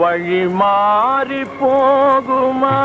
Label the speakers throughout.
Speaker 1: வழி மாறி போகுமா?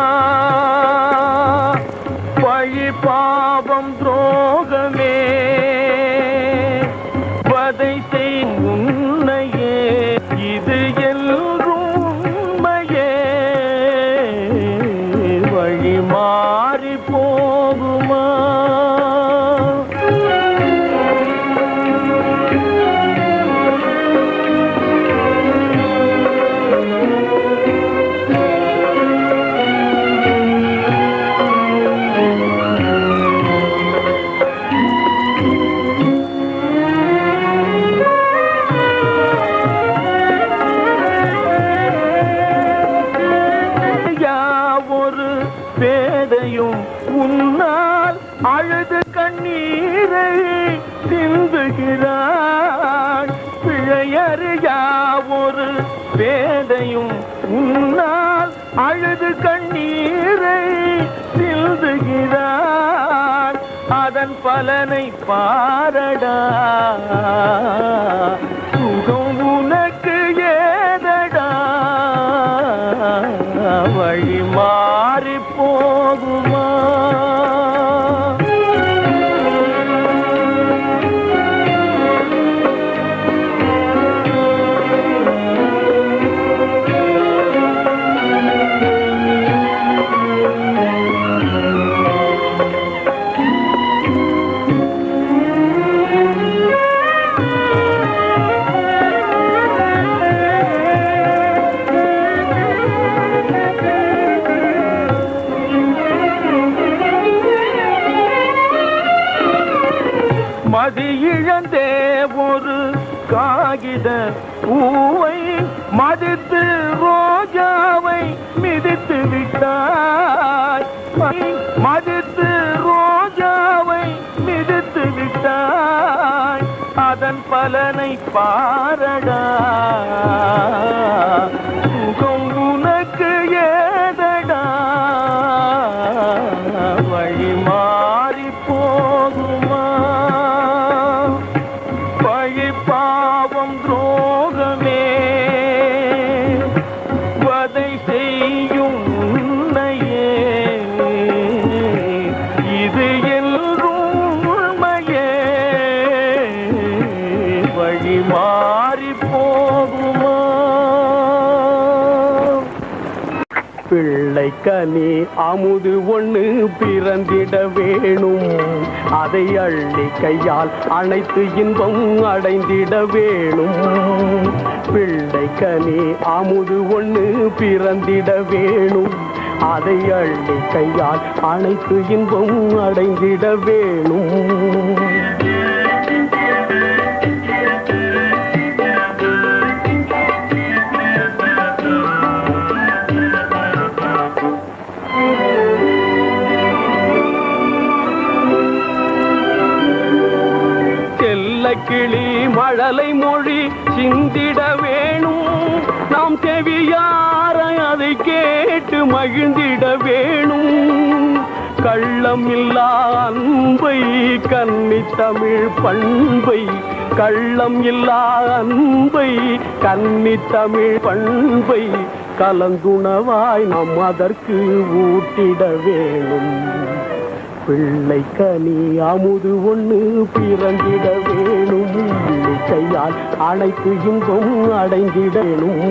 Speaker 1: உன்னால் அழுது கண்ணீரை சிந்துகிறாள் பிழையறியா ஒரு பேதையும் உன்னால் அழுது கண்ணீரை சிந்துகிறாள் அதன் பலனை பாரடா. காகித பூவை மதித்து ரோஜாவை மிதித்து விட்டாய். மதித்து ரோஜாவை மிதித்து விட்டாய். அதன் பலனை பாரடா. சுகம் கனி அமுது ஒண்ணு பிறந்திட வேணும். அதை அள்ளி கையால் அனைத்து இன்பம் அடைந்திட வேணும். பிள்ளை கனி அமுது ஒண்ணு பிறந்திட வேணும். அதை அள்ளி கையால் அனைத்து இன்பம் அடைந்திட வேணும். கிளி மழலை மொழி சிந்திட வேணும். நாம் செவியார அதை கேட்டு மகிழ்ந்திட வேணும். கள்ளம் இல்லா அன்பை கன்னி தமிழ் பண்பை. கள்ளம் இல்லா அன்பை கன்னி தமிழ் பண்பை. கலந்துணவாய் நாம் அதற்கு ஊட்டிட வேணும். பிள்ளை கனி அமுது ஒண்ணு பிறந்திட வேணும். கையால் அனைத்து இன்பம் அடைந்திடணும்.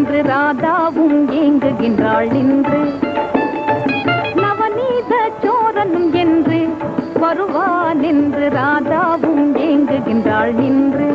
Speaker 2: என்று ராதாவும் ஏங்குகின்றாள் நின்று. நவநீத சோரனும் என்று வருவான் என்று ராதாவும் ஏங்குகின்றாள் நின்று.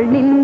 Speaker 2: ஏங்குகின்றாள்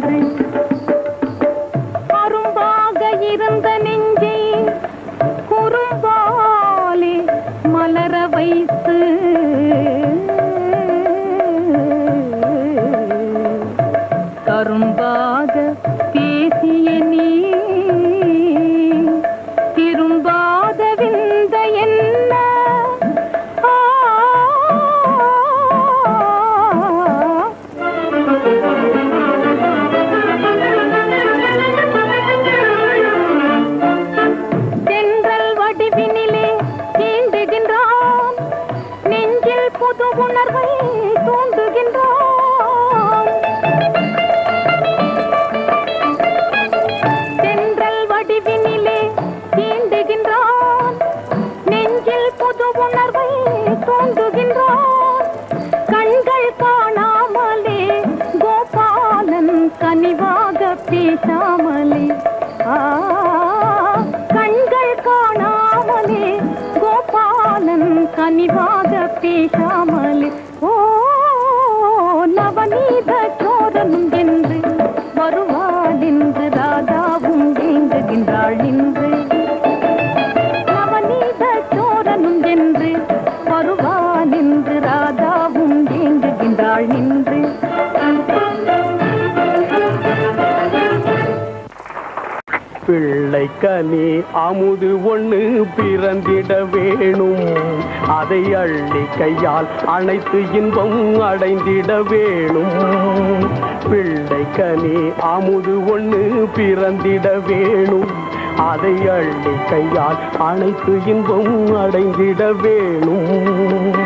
Speaker 3: அமுது ஒண்ணு பிறந்திட வேணும். அதை அள்ளி கையால் அனைத்து இன்பம் அடைந்திட வேணும். பிள்ளை கனி அமுது ஒண்ணு பிறந்திட வேணும். அதை அள்ளி கையால் அனைத்து இன்பம் அடைந்திட வேணும்.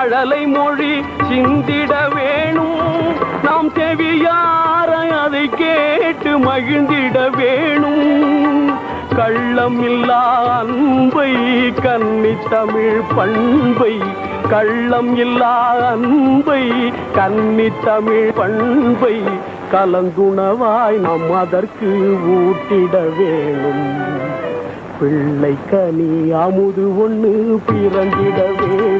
Speaker 3: மழலை மொழி சிந்திட வேணும். நாம் செவியார அதை கேட்டு மகிழ்ந்திட வேணும். கள்ளம் இல்லா அன்பை கன்னி தமிழ் பண்பை. கள்ளம் இல்லா அன்பை கன்னி தமிழ் பண்பை. கலந்துணவாய் நாம் அதற்கு ஊட்டிட வேணும். பிள்ளை கனி அமுது ஒன்று பிறந்திட வேணும்.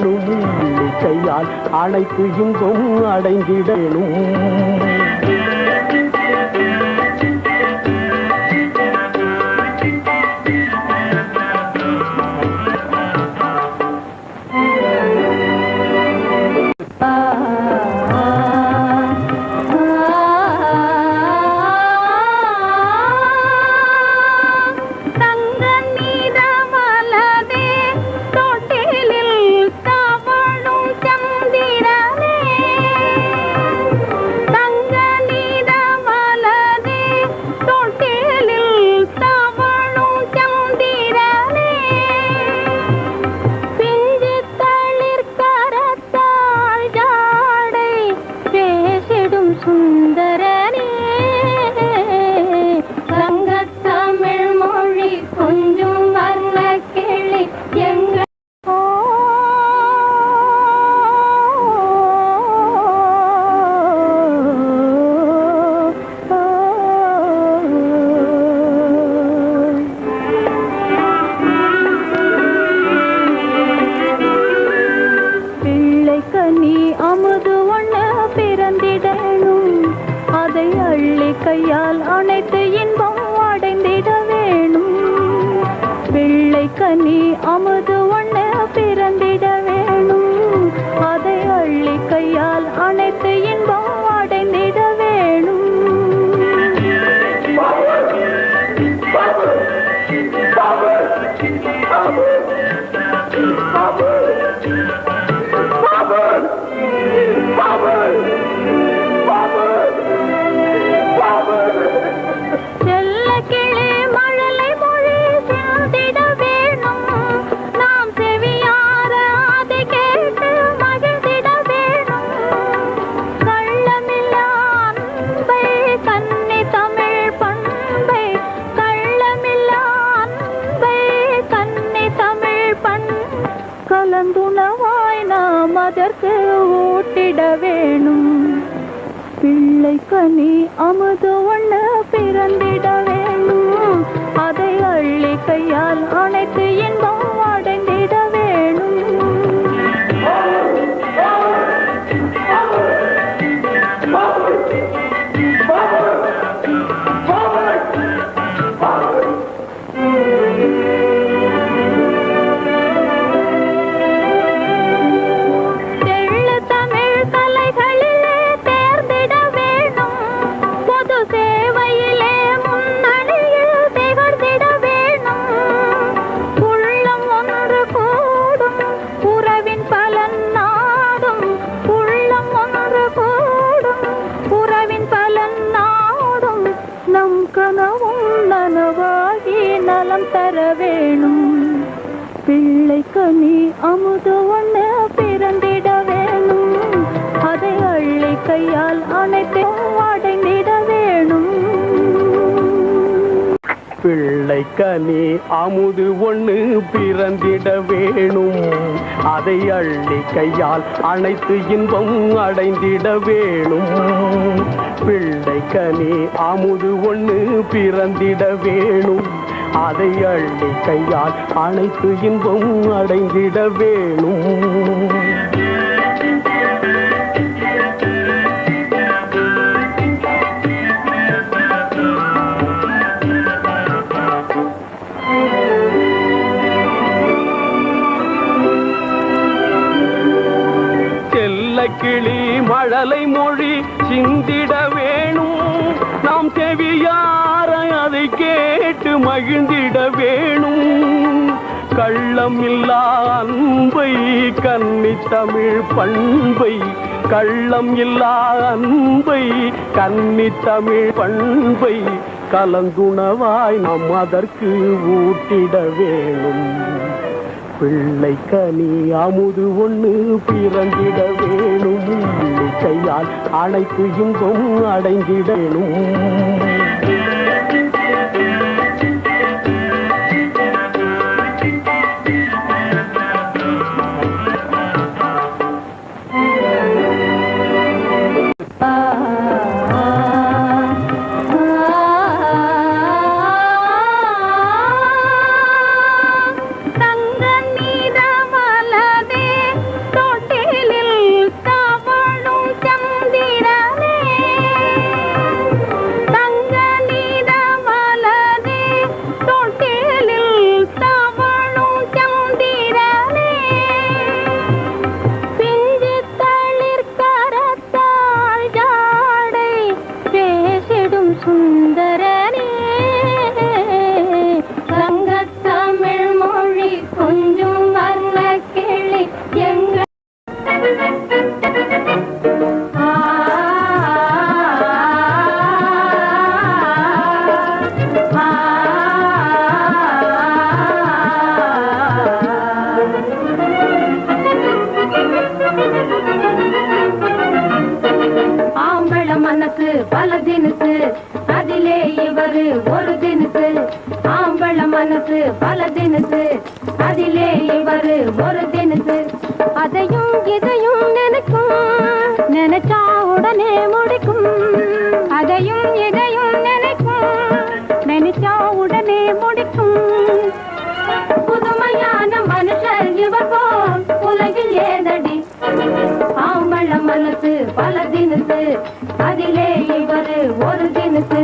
Speaker 3: கையால் அனைத்து இங்கும் அடைந்திடணும்
Speaker 2: கையால் அனைத்து இன்பம் நீ அமுது ஒண்ணு பிறந்திட வேணும் அதை அள்ளி கையால் அனைத்து இன்பம் பிள்ளைக்கு நீ அமுது ஒண்ணு பிறந்திட வேணும். அதை அள்ளி கையால் அணைத்து அடைந்திட வேணும். பிள்ளைக்கு நீ அமுது ஒண்ணு பிறந்திட வேணும். அதை அள்ளி கையால்
Speaker 3: அனைத்து இன்பம் அடைந்திட வேணும். பிள்ளைக்கு நீ அமுது ஒண்ணு பிறந்திட வேணும். அதை அள்ளி கையால் அனைத்து இன்பம் அடைந்திட வேணும். கிளி மழலை மொழி சிந்திட வேணும். நாம் செவியார அதை கேட்டு மகிழ்ந்திட வேணும். கள்ளம் இல்லா அன்பை கன்னி தமிழ் பண்பை. கள்ளம் இல்லா அன்பை கன்னி தமிழ் பண்பை. கலந்துணவாய் நாம் அதற்கு ஊட்டிட வேணும். பிள்ளை கனி அமுது ஒண்ணு பிறந்திட வேணும். கையால் அனைத்து இன்பம் அடைந்திடணும்
Speaker 2: தங்க பல தினுசு அதிலே இவர் ஒரு தினுசு அதையும் இதையும் நினைக்கும் நினைச்சா உடனே முடிக்கும். அதையும் இதையும் நினைக்கும் நினைச்சா உடனே முடிக்கும். புதுமையான மனுஷர் இவர் போல் உலகில் ஏதடி ஆம்பள மனசு பல தினசு
Speaker 4: அதிலே இவர் ஒரு தினுசு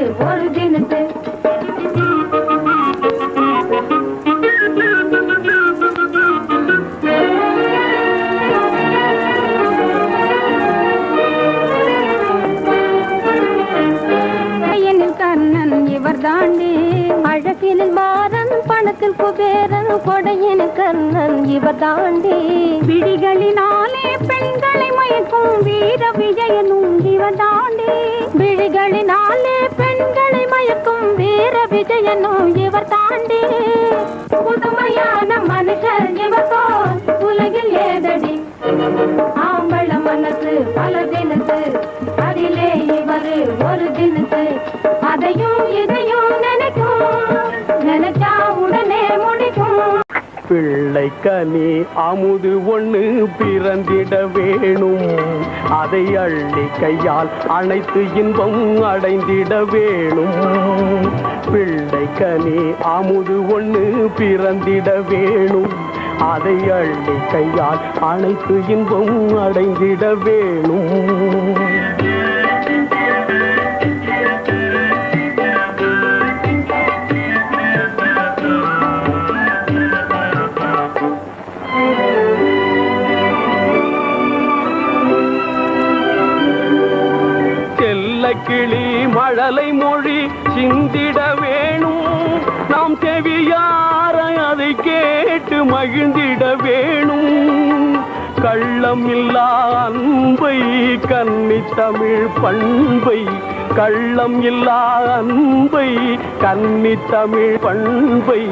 Speaker 4: ஒரு தினத்து. தாண்டி அழகினில் மாறன் பணத்தில் குபேரன் கொடையின் கர்ணன் இவர் தாண்டி. விழிகளினாலே பெண்களை மயக்கும் வீர விஜயனும் இவர் தாண்டி. விழிகளினாலே பெண்களை நாயக்கும் வீர விஜயனும் இவர் தாண்டி. புதுமையான மனுஷர் இவர் உலகில் ஏதடி. ஆம்பள மனசு பல தினத்து அதிலே இவரு ஒரு தினத்து. அதையும் இதையும் நினைக்கும்.
Speaker 3: பிள்ளை கனி அமுது ஒண்ணு பிறந்திட வேணும். அதை அள்ளி கையால் அனைத்து இன்பம் அடைந்திட வேணும். பிள்ளை கனி அமுது ஒண்ணு பிறந்திட வேணும். அதை அள்ளி கையால் அனைத்து இன்பம் அடைந்திட வேணும். தலைமொழி சிந்திட வேணும். நாம் செவியார அதை கேட்டு மகிழ்ந்திட வேணும். கள்ளம் இல்லா அன்பை கன்னி தமிழ் பண்பை. கள்ளம் இல்லா அன்பை கன்னி தமிழ் பண்பை.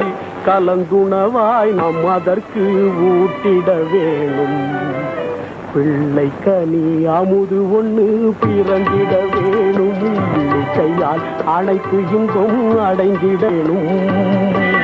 Speaker 3: கலந்துணவாய் நாம் அதற்கு ஊட்டிட வேணும். பிள்ளை கனி அமுது
Speaker 4: ஒன்று பிறந்திட வேணும்
Speaker 3: அழைப்பு இங்கும் அடைந்திடணும்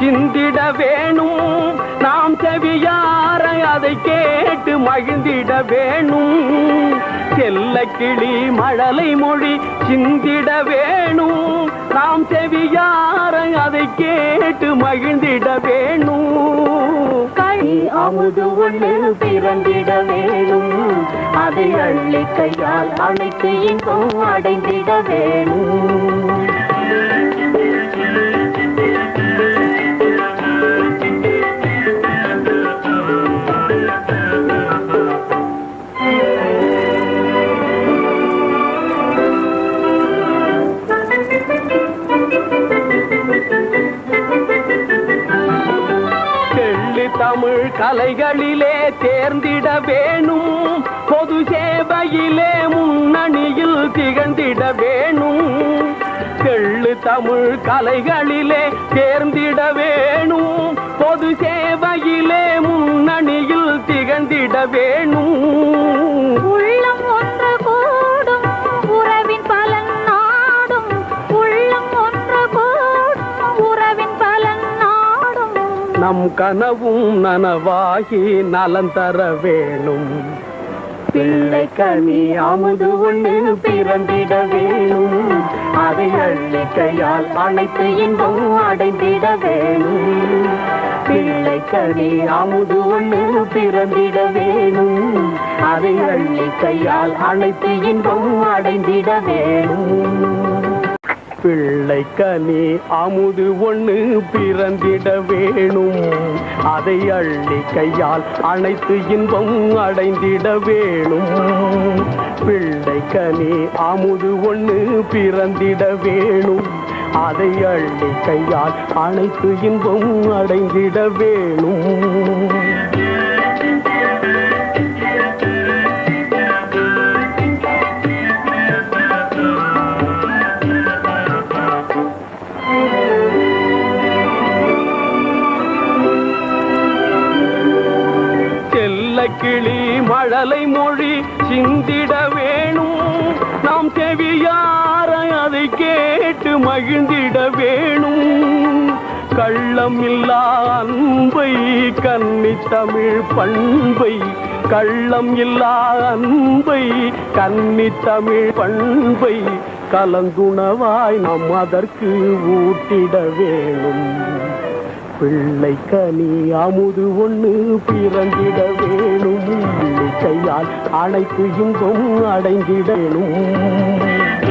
Speaker 3: சிந்திட வேணும். நாம் செவியார அதை கேட்டு மகிழ்ந்திட வேணும். செல்ல கிளி மழலை மொழி சிந்திட வேணும். நாம் செவியார அதை கேட்டு மகிழ்ந்திட வேணும்.
Speaker 2: கை அமுது ஒன்று பிறந்திட வேணும். அதை அள்ளி கையால் அணைத்து இன்பம் அடைந்திட வேணும்.
Speaker 3: கலைகளிலே தேர்ந்திட வேணும். பொது சேவையிலே முன்னணியில் திகழ்ந்திட வேணும். தெள்ளு தமிழ் கலைகளிலே தேர்ந்திட வேணும். பொது சேவையிலே முன்னணியில் திகழ்ந்திட வேணும். நம் கனவும் நனவாகி நலம் தர வேணும். பிள்ளை கனி அமுது ஒன்று பிறந்திட வேணும். அதை அள்ளிக்கையால் அனைத்து இன்பம் அடைந்திட வேணும். பிள்ளை கனி அமுது ஒன்று பிறந்திட வேணும். அதை அள்ளிக்கையால் அனைத்து இன்பம் அடைந்திட வேணும். பிள்ளை கனி அமுது ஒண்ணு பிறந்திட வேணும். அதை அள்ளி கையால் அனைத்து இன்பம் அடைந்திட வேணும். பிள்ளை கனி அமுது ஒண்ணு பிறந்திட வேணும். அதை அள்ளி கையால் அனைத்து இன்பம் அடைந்திட வேணும். செல்ல கிளி மழலை மொழி சிந்திட வேணும். நாம் செவியார அதை கேட்டு மகிழ்ந்திட வேணும். கள்ளம் இல்லா அன்பை கன்னி தமிழ் பண்பை. கள்ளம் இல்லா அன்பை கன்னி தமிழ் பண்பை. கலந்துணவாய் நாம் அதற்கு ஊட்டிட வேணும். பிள்ளை கனி அமுது ஒண்ணு பிறந்திட வேணும். கையால் அனைத்து இன்பம்
Speaker 2: அடைந்திட வேணும்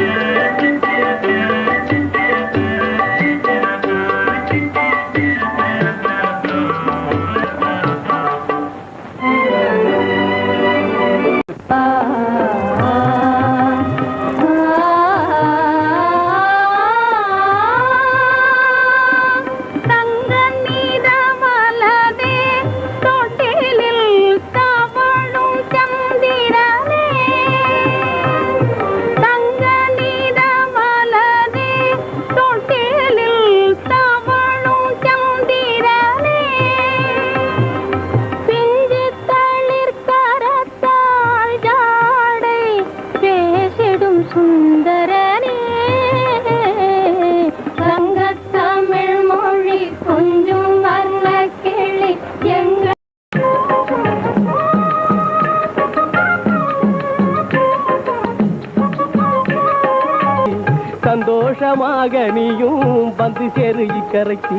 Speaker 3: சந்தோஷமாக நீயும் வந்து சேரு இக்கரைக்கு.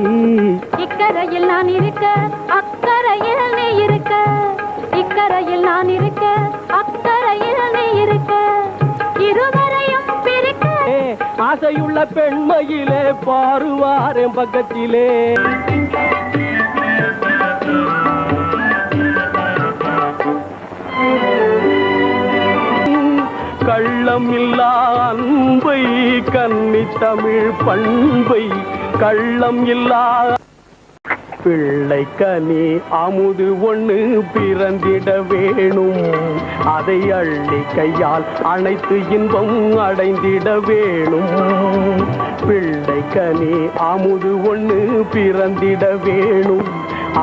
Speaker 2: இக்கரையில் நான் இருக்க அக்கரையில் நீ இருக்க. இக்கரையில் நான் இருக்க அக்கரையில் நீ இருக்க. இருவரையும் பிரிக்க.
Speaker 3: ஆசையுள்ள பெண்மையிலே பாருவாரேன் பக்கத்திலே. கள்ளமில்லா அன்பை கன்னி தமிழ் பண்பை கள்ளம் இல்லா பிள்ளை கனி அமுது ஒண்ணு பிறந்திட வேணும். அதை அள்ளி கையால் அனைத்து இன்பம் அடைந்திட வேணும். பிள்ளை கனி அமுது ஒண்ணு பிறந்திட வேணும்.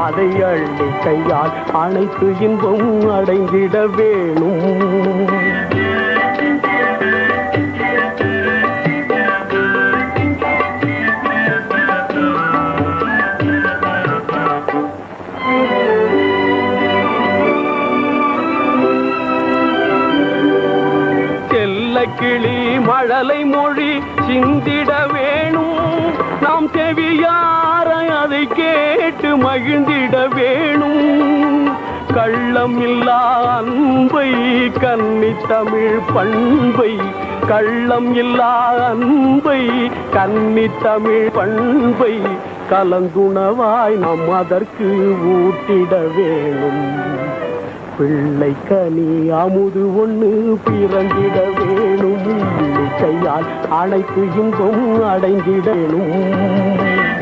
Speaker 3: அதை அள்ளி கையால் அனைத்து இன்பம் அடைந்திட வேணும். செல்லக்கிளி மொழி சிந்திட வேணும். நாம் செவியார அதை கேட்டு மகிழ்ந்திட வேணும். கள்ளம் இல்லா அன்பை கன்னி தமிழ் பண்பை. கள்ளம் இல்லா அன்பை கன்னி தமிழ் பண்பை. கலந்துணவாய் நாம் அதற்கு ஊட்டிட வேணும். பிள்ளை கனி அமுது ஒண்ணு பிறந்திட வேணும். கையால் அனைத்து இன்பம் அடைந்திடணும்.
Speaker 2: தங்க